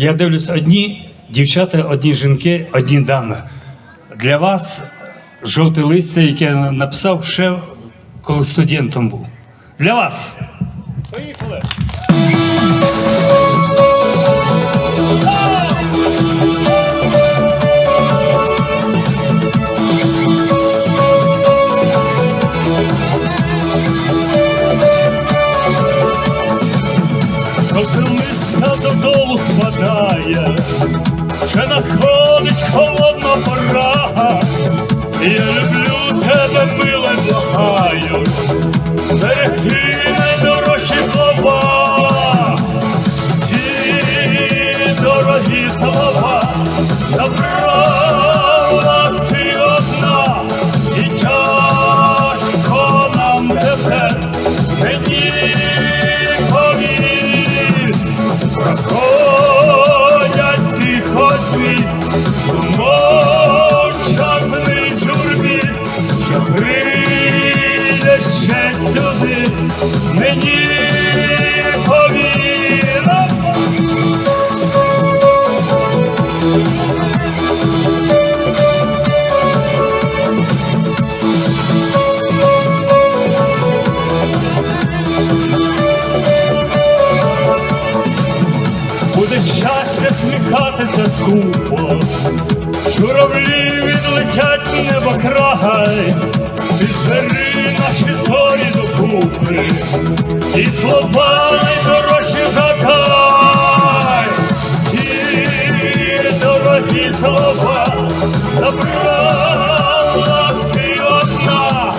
Я дивлюсь, одні дівчата, одні жінки, одні дами. Для вас жовте листя, яке я написав ще коли студентом був. Для вас. Вже надходить холодна пора. Я люблю тебе, миле, благаю, берегти найдорожчі слова. Ті дорогі слова забрала Буде щастя сміхатися скупо, журавлі відлетять небо край, ти збери наші зорі докупи, і слова найдорожчі задай, ті дорогі слова забрала ти одна,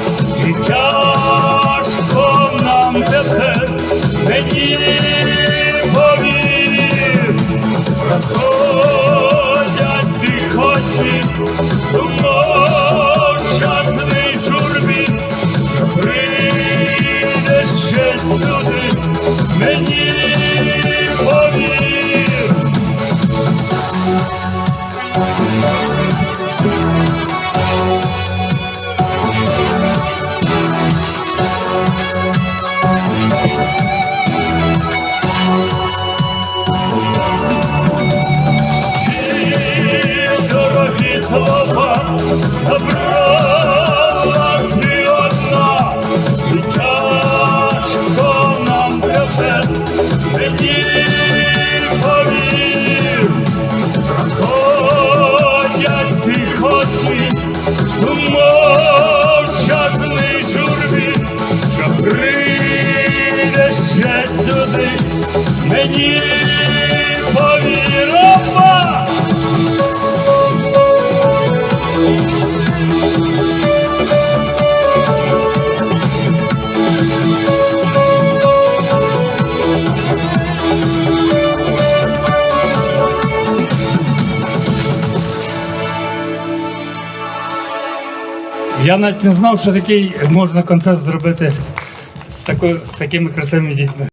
і тяжко нам тепер мені ще мені повір. Я навіть не знав, що такий можна концерт зробити з, такою, з такими красивими дітьми.